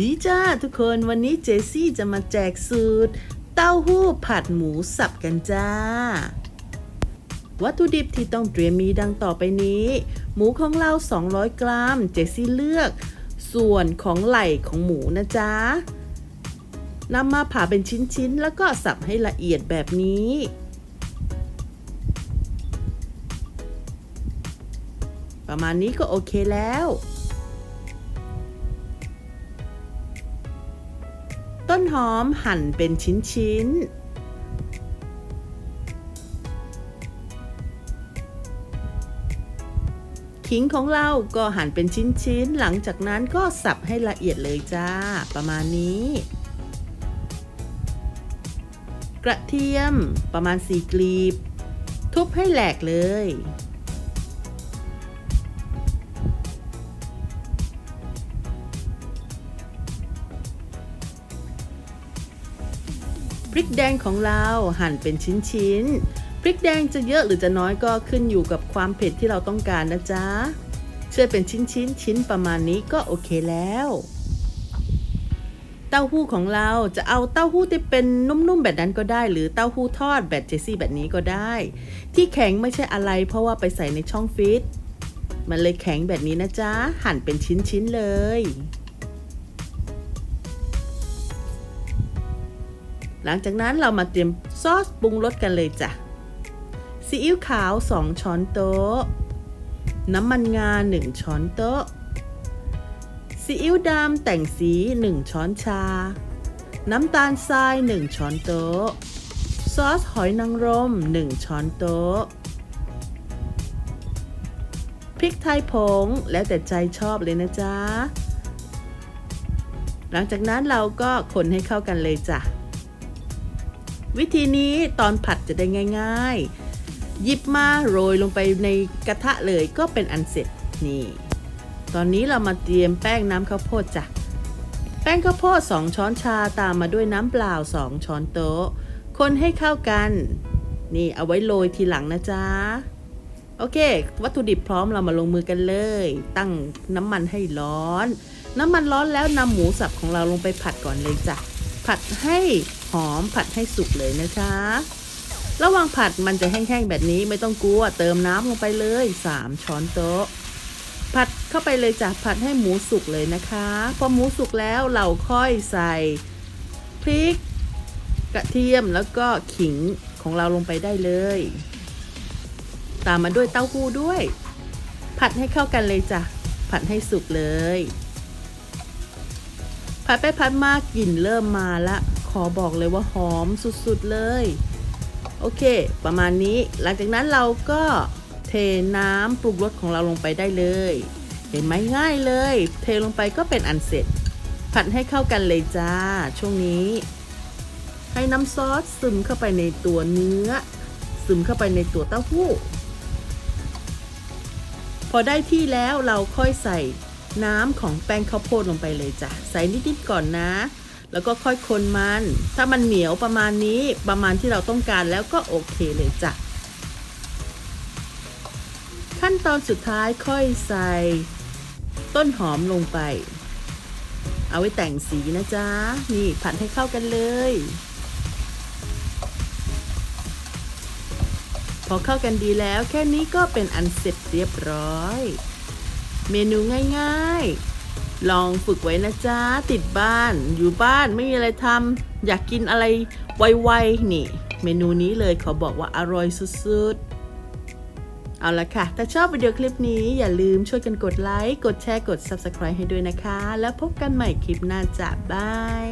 ดีจ้าทุกคนวันนี้เจซี่จะมาแจกสูตร เต้าหู้ผัดหมูสับกันจ้า วัตถุดิบที่ต้องเตรียมมีดังต่อไปนี้ หมูของเรา 200 กรัม เจซี่เลือก ส่วนของไหล่ของหมูนะจ๊ะนำมาผ่าเป็นชิ้นๆ แล้วก็สับให้ละเอียดแบบนี้ประมาณนี้ก็โอเคแล้ว ต้นหอมหั่นเป็นชิ้นๆขิงของเราก็หั่นเป็นชิ้นๆ หลังจากนั้นก็สับให้ละเอียดเลยจ้า ประมาณนี้ กระเทียมประมาณ4กลีบ ทุบให้แหลกเลย พริกแดงของเราหั่นเป็นชิ้นๆ พริกแดงจะเยอะหรือจะน้อยก็ขึ้นอยู่กับความเผ็ดที่เราต้องการนะจ๊ะช่วยเป็นชิ้นๆชิ้นประมาณนี้ก็โอเคแล้ว เต้าหู้ของเราจะเอาเต้าหู้ที่เป็นนุ่มๆแบบนั้นก็ได้ หรือเต้าหู้ทอดแบบเจซี่แบบนี้ก็ได้ ที่แข็งไม่ใช่อะไรเพราะว่าไปใส่ในช่องฟิตมันเลยแข็งแบบนี้นะจ๊ะ หั่นเป็นชิ้นๆเลย หลังจากนั้นเรามาเตรียมซอสปรุงรสกันเลยจ้ะ ซีอิ๊วขาว 2 ช้อนโต๊ะ น้ำมันงา 1 ช้อนโต๊ะ ซีอิ๊วดำแต่งสี 1 ช้อนชา น้ำตาลทราย 1 ช้อนโต๊ะ ซอสหอยนางรม 1 ช้อนโต๊ะ พริกไทยผง แล้วแต่ใจชอบเลยนะจ๊ะ หลังจากนั้นเราก็คนให้เข้ากันเลยจ้ะ วิธีนี้ตอนผัดจะได้ง่ายๆ หยิบมาโรยลงไปในกระทะเลยก็เป็นอันเสร็จนี่ ตอนนี้เรามาเตรียมแป้งน้ำข้าวโพดจ้ะ แป้งข้าวโพด2ช้อนชาตามมาด้วยน้ำเปล่า 2 ช้อนโต๊ะ คนให้เข้ากัน นี่เอาไว้โรยทีหลังนะจ๊ะ โอเค วัตถุดิบพร้อมเรามาลงมือกันเลย ตั้งน้ำมันให้ร้อน น้ำมันร้อนแล้วนำหมูสับของเราลงไปผัดก่อนเลยจ้ะ ผัดให้หอมผัดให้สุกเลยนะคะ ระหว่างผัดมันจะแห้งๆแบบนี้ไม่ต้องกลัวเติมน้ำลงไปเลย 3 ช้อนโต๊ะ ผัดเข้าไปเลยจ้ะผัดให้หมูสุกเลยนะคะพอหมูสุกแล้วเราค่อยใส่พริก กระเทียมแล้วก็ขิงของเราลงไปได้เลย ตามมาด้วยเต้าหู้ด้วย ผัดให้เข้ากันเลยจ้ะผัดให้สุกเลย ผัดไปผัดมากลิ่นเริ่มมาละ ขอบอกเลยว่าหอมสุดๆเลย โอเค ประมาณนี้ หลังจากนั้นเราก็เทน้ำปรุงรสของเราลงไปได้เลย เห็นไหมง่ายเลย เทลงไปก็เป็นอันเสร็จ ผัดให้เข้ากันเลยจ้า ช่วงนี้ ให้น้ำซอสซึมเข้าไปในตัวเนื้อ ซึมเข้าไปในตัวเต้าหู้ พอได้ที่แล้วเราค่อยใส่ น้ำของแป้งข้าวโพดลงไปเลยจ้ะใส่นิดๆก่อนนะ แล้วก็ค่อยคนมัน ถ้ามันเหนียวประมาณนี้ประมาณที่เราต้องการแล้วก็โอเคเลยจ้ะขั้นตอนสุดท้ายค่อยใส่ ต้นหอมลงไป เอาไว้แต่งสีนะจ๊ะ นี่ผัดให้เข้ากันเลย พอเข้ากันดีแล้วแค่นี้ก็เป็นอันเสร็จเรียบร้อย เมนูง่ายๆ ลองฝึกไว้นะจ๊ะ ติดบ้าน อยู่บ้านไม่มีอะไรทำอยากกินอะไรไวๆนี่ เมนูนี้เลยขอบอกว่าอร่อยสุดๆ เอาละค่ะ ถ้าชอบวิดีโอคลิปนี้อย่าลืมช่วยกันกดไลค์ กดแชร์ กด Subscribe ให้ด้วยนะคะ แล้วพบกันใหม่คลิปหน้าจ้ะบาย